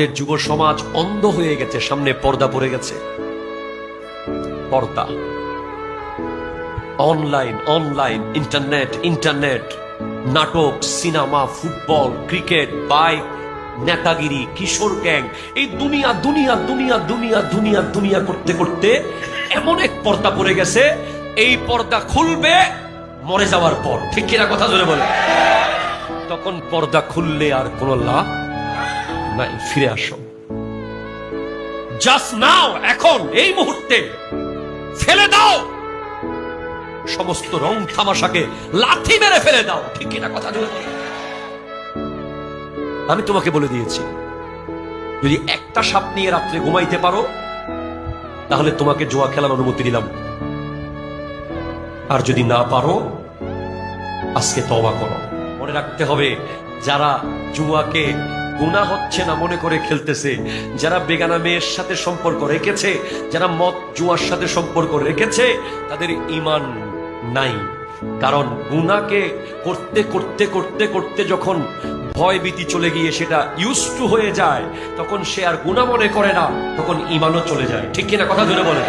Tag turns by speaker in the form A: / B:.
A: আমাদের যুব সমাজ অন্ধ হয়ে গেছে, সামনে পর্দা পড়ে গেছে। পর্দা। অনলাইন অনলাইন, ইন্টারনেট ইন্টারনেট, নাটক, সিনেমা, ফুটবল, ক্রিকেট, বাইক, নেতাগিরি, কিশোর গ্যাং, এই দুনিয়া দুনিয়া দুনিয়া দুনিয়া দুনিয়া দুনিয়া করতে করতে এমন এক পর্দা পড়ে গেছে, এই পর্দা খুলবে, মরে যাওয়ার পর। ঠিক কিনা কথা ধরে বলে তখন পর্দা খুললে আর কোনো লাভ নাই ফিরে আসো। জাস্ট নাও এখন, এই মুহূর্তে, ফেলে দাও। সমস্ত রং তামাশাকে লাথি মেরে ফেলে দাও। ঠিক কিনা কথা আমি তোমাকে বলে দিয়েছি, যদি একটা সাপ নিয়ে রাত্রে ঘুমাইতে পারো, তাহলে তোমাকে জোয়া খেলার অনুমতি দিলাম। আর যদি না পারো, আজকে তওবা করো। মনে রাখতে হবে, যারা জুয়াকে গুণা হচ্ছে না মনে করে খেলতেছে। যারা বেগানা মেয়ের সাথে সম্পর্ক রেখেছে, যারা মদ জুয়ার সাথে সম্পর্ক রেখেছে, তাদের ইমান নাই। কারণ গুনাকে করতে করতে করতে করতে যখন ভয় ভীতি চলে গিয়ে সেটা ইউজ টু হয়ে যায়, তখন সে আর গুণা মনে করে না, তখন ইমানও চলে যায়। ঠিক কিনা কথা ধরে বলে